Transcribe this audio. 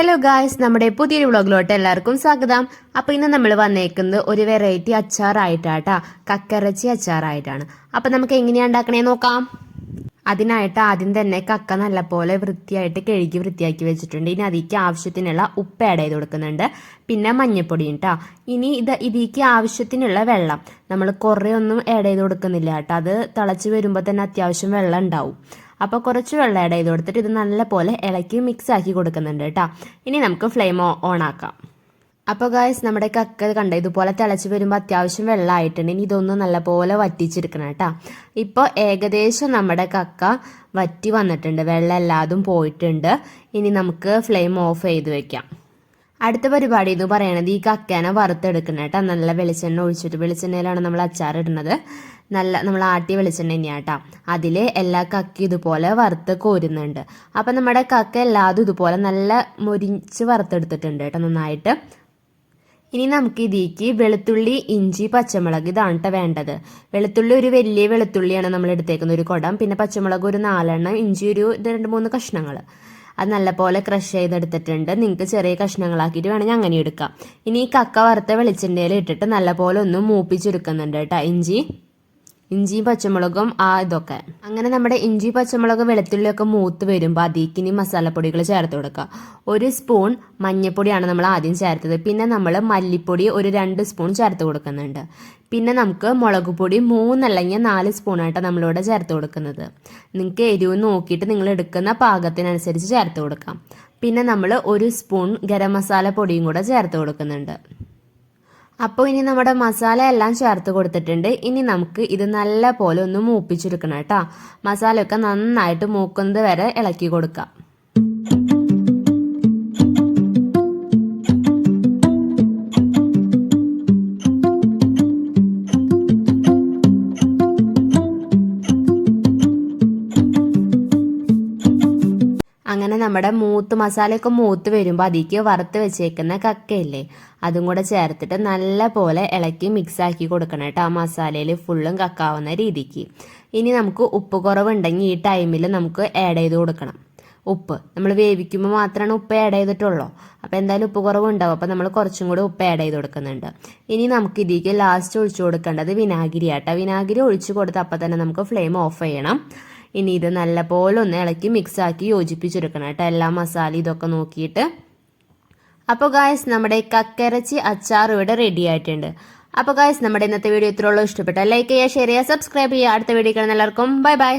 Hello guys നമ്മുടെ പുതിയൊരു വ്ളോഗിലോട്ട് എല്ലാവർക്കും സ്വാഗതം. അപ്പോൾ ഇന്ന് നമ്മൾ വന്നേക്കുന്നത് ഒരു വെറൈറ്റി അച്ചാറായിട്ടാട്ടാ. കക്കറച്ചി അച്ചാറായിട്ടാണ്. അപ്പോൾ നമുക്ക് എങ്ങനെയാണ് ഉണ്ടാക്കണേ നോക്കാം. അതിനായിട്ട് ആദ്യം തന്നെ കക്ക നല്ലപോലെ വൃത്തിയായിട്ട് കഴുകി വൃത്തിയാക്കി വെച്ചിട്ടുണ്ട്. ഇനി അതിക്ക് ആവശ്യത്തിനുള്ള ഉപ്പ് ആഡ് ചെയ്ത് കൊടുക്കുന്നുണ്ട്. പിന്നെ മഞ്ഞപ്പൊടി കേട്ടോ ഇനി ഇത് ഇതിക്ക് ആവശ്യത്തിനുള്ള വെള്ളം. നമ്മൾ കുറേ ഒന്നും ആഡ് ചെയ്ത് കൊടുക്കുന്നില്ല കേട്ടോ അത് തിളച്ച് വരുമ്പോൾ തന്നെ അത്യാവശ്യം വെള്ളം ഉണ്ടാവും. അപ്പോൾ കുറച്ച് വെള്ളം ചെയ്ത് കൊടുത്തിട്ട് ഇത് നല്ലപോലെ ഇളക്കി മിക്സ് ആക്കി കൊടുക്കുന്നുണ്ട് കേട്ടോ. ഇനി നമുക്ക് ഫ്ലെയിം ഓൺ ആക്കാം. അപ്പോൾ ഗായ്സ് നമ്മുടെ കക്ക കണ്ട ഇതുപോലെ തിളച്ച് വരുമ്പോൾ അത്യാവശ്യം വെള്ളമായിട്ടുണ്ട് ഇനി ഇതൊന്ന് നല്ലപോലെ വറ്റിച്ചെടുക്കണം കേട്ടോ. ഇപ്പോൾ ഏകദേശം നമ്മുടെ കക്ക വറ്റി വന്നിട്ടുണ്ട്. വെള്ളം എല്ലാതും പോയിട്ടുണ്ട്. ഇനി നമുക്ക് ഫ്ലെയിം ഓഫ് ചെയ്ത് വെക്കാം. അടുത്ത പരിപാടി എന്ന് പറയണത് ഈ കക്കേന വറുത്തെടുക്കണം കേട്ടോ നല്ല വെളിച്ചെണ്ണ ഒഴിച്ചിട്ട് വെളിച്ചെണ്ണയിലാണ് നമ്മൾ അച്ചാർ ഇടുന്നത്. നല്ല നമ്മൾ ആട്ടിയ വെളിച്ചെണ്ണ തന്നെയാണ് കേട്ടോ അതിൽ എല്ലാ കക്കി ഇതുപോലെ വറുത്ത് കോരുന്നുണ്ട്. അപ്പം നമ്മുടെ കക്ക എല്ലാതും ഇതുപോലെ നല്ല മൊരിച്ച് വറുത്തെടുത്തിട്ടുണ്ട് കേട്ടോ നന്നായിട്ട്. ഇനി നമുക്ക് ഇതിലേക്ക് വെളുത്തുള്ളി ഇഞ്ചി പച്ചമുളക് ഇതാണ് കേട്ടോ വേണ്ടത്. വെളുത്തുള്ളി ഒരു വലിയ വെളുത്തുള്ളിയാണ് നമ്മൾ എടുത്തേക്കുന്നത് ഒരു കുടം. പിന്നെ പച്ചമുളക് ഒരു നാലെണ്ണം ഇഞ്ചി ഒരു രണ്ട് മൂന്ന് കഷ്ണങ്ങൾ അത് നല്ലപോലെ ക്രഷ് ചെയ്തെടുത്തിട്ടുണ്ട്. നിങ്ങൾക്ക് ചെറിയ കഷ്ണങ്ങളാക്കിയിട്ട് വേണമെങ്കിൽ അങ്ങനെ എടുക്കാം. ഇനി ഈ കക്ക വറുത്ത വെളിച്ചെണ്ണയിൽ ഇട്ടിട്ട് നല്ലപോലെ ഒന്ന് മൂപ്പിച്ചെടുക്കുന്നുണ്ട് കേട്ടോ ഇഞ്ചി. ഇഞ്ചിയും പച്ചമുളകും ആ ഇതൊക്കെ. അങ്ങനെ നമ്മുടെ ഇഞ്ചി പച്ചമുളക് വെളുത്തുള്ളിയൊക്കെ മൂത്ത് വരുമ്പോൾ അതിക്കിനി മസാലപ്പൊടികൾ ചേർത്ത് കൊടുക്കുക. ഒരു സ്പൂൺ മഞ്ഞൾപ്പൊടിയാണ് നമ്മൾ ആദ്യം ചേർത്തത്. പിന്നെ നമ്മൾ മല്ലിപ്പൊടി ഒരു രണ്ട് സ്പൂൺ ചേർത്ത് കൊടുക്കുന്നുണ്ട്. പിന്നെ നമുക്ക് മുളക് പൊടി മൂന്നല്ലെങ്കിൽ നാല് സ്പൂണായിട്ട് നമ്മളിവിടെ ചേർത്ത് കൊടുക്കുന്നത്. നിങ്ങൾക്ക് എരിവ് നോക്കിയിട്ട് നിങ്ങൾ എടുക്കുന്ന പാകത്തിനനുസരിച്ച് ചേർത്ത് കൊടുക്കാം. പിന്നെ നമ്മൾ ഒരു സ്പൂൺ ഗരം മസാല പൊടിയും കൂടെ ചേർത്ത് കൊടുക്കുന്നുണ്ട്. അപ്പോൾ ഇനി നമ്മുടെ മസാല എല്ലാം ചേർത്ത് കൊടുത്തിട്ടുണ്ട്. ഇനി നമുക്ക് ഇത് നല്ല പോലെ ഒന്ന് മൂപ്പിച്ചെടുക്കണം കേട്ടോ. മസാലയൊക്കെ നന്നായിട്ട് മൂക്കുന്നത് വരെ ഇളക്കി കൊടുക്കാം. അങ്ങനെ നമ്മുടെ മൂത്ത് മസാലയൊക്കെ മൂത്ത് വരുമ്പോൾ അതിലേക്ക് വറുത്ത് വെച്ചേക്കുന്ന കക്കയില്ലേ അതും കൂടെ ചേർത്തിട്ട് നല്ല പോലെ ഇളക്കി മിക്സാക്കി കൊടുക്കണം കേട്ടോ ആ മസാലയിൽ ഫുള്ളും കക്കാവുന്ന രീതിക്ക്. ഇനി നമുക്ക് ഉപ്പ് കുറവുണ്ടെങ്കിൽ ഈ ടൈമിൽ നമുക്ക് ആഡ് ചെയ്ത് കൊടുക്കണം. ഉപ്പ് നമ്മൾ വേവിക്കുമ്പോൾ മാത്രമാണ് ഉപ്പ് ആഡ് ചെയ്തിട്ടുള്ളൂ. അപ്പോൾ എന്തായാലും ഉപ്പ് കുറവുണ്ടാവും. അപ്പോൾ നമ്മൾ കുറച്ചും കൂടി ഉപ്പ് ആഡ് ചെയ്ത് കൊടുക്കുന്നുണ്ട്. ഇനി നമുക്ക് ഇതിലേക്ക് ലാസ്റ്റ് ഒഴിച്ചു കൊടുക്കേണ്ടത് വിനാഗിരി ആട്ടോ വിനാഗിരി ഒഴിച്ചു കൊടുത്ത് അപ്പോൾ തന്നെ നമുക്ക് ഫ്ലെയിം ഓഫ് ചെയ്യണം. ഇനി ഇത് നല്ലപോലെ ഒന്ന് ഇളക്കി മിക്സ് ആക്കി യോജിപ്പിച്ചെടുക്കണം കേട്ടോ. എല്ലാ മസാല ഇതൊക്കെ നോക്കിയിട്ട്. അപ്പോൾ ഗായസ് നമ്മുടെ കക്കരച്ചി അച്ചാർ ഇവിടെ റെഡി ആയിട്ടുണ്ട്. അപ്പോൾ ഗായസ് നമ്മുടെ ഇന്നത്തെ വീഡിയോ ഇത്രയുള്ളൂ ഇഷ്ടപ്പെട്ട ലൈക്ക് ചെയ്യുക ഷെയർ ചെയ്യുക സബ്സ്ക്രൈബ് ചെയ്യുക. അടുത്ത വീഡിയോ കാണുന്ന എല്ലാവർക്കും ബൈ ബൈ